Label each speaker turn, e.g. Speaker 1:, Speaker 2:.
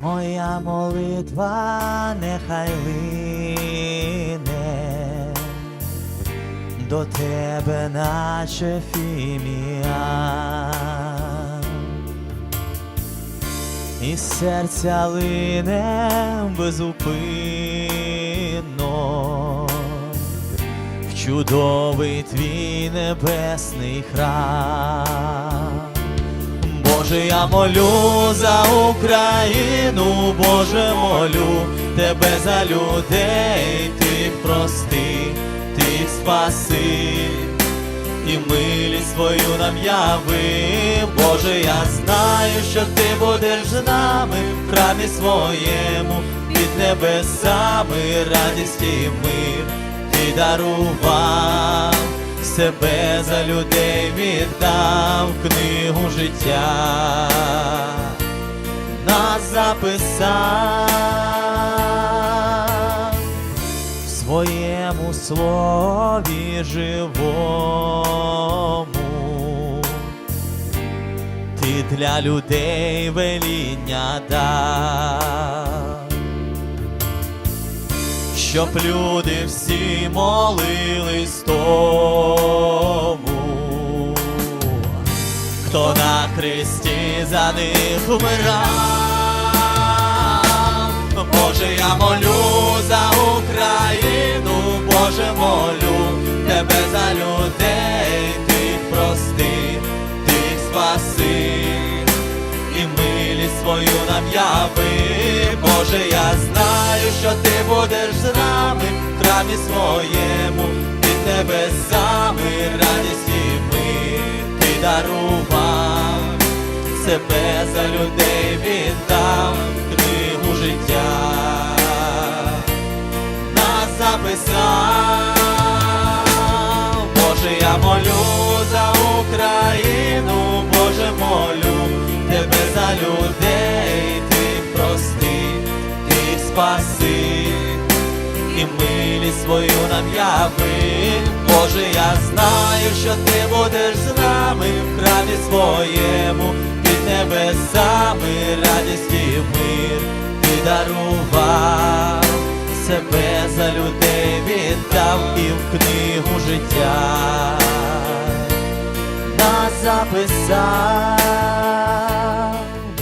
Speaker 1: моя молитва нехай лине до тебе, наче фіміан. І серця лине безупинно в чудовий твій небесний храм. Боже, я молю за Україну, Боже, молю тебе за людей, ти прости, ти спаси, і милість свою нам яви, Боже, я знаю, що ти будеш з нами в храмі своєму, під небесами радість і мир ти дарував, себе за людей віддав книгу життя, нас записав в своєму слові живому. Ти для людей веління дав щоб люди всі молились тому, хто на хресті за них вмирав. Боже, я молю за Україну, Боже, молю тебе за людей, ти їх прости, ти спаси і милість свою нам яви. Боже, я знаю, що ти будеш з нами в храмі своєму, під небесами радість і мир ти дарував, себе за людей віддав книгу життя, нас записав, Боже, я молю за Україну, Боже, молю тебе за людей, ти прости, ти спаси, і милість свою нам яви. Боже, я знаю, що ти будеш з нами в храмі під небесами радість і мир ти дарував, себе за людей віддав і в книгу життя нас записав.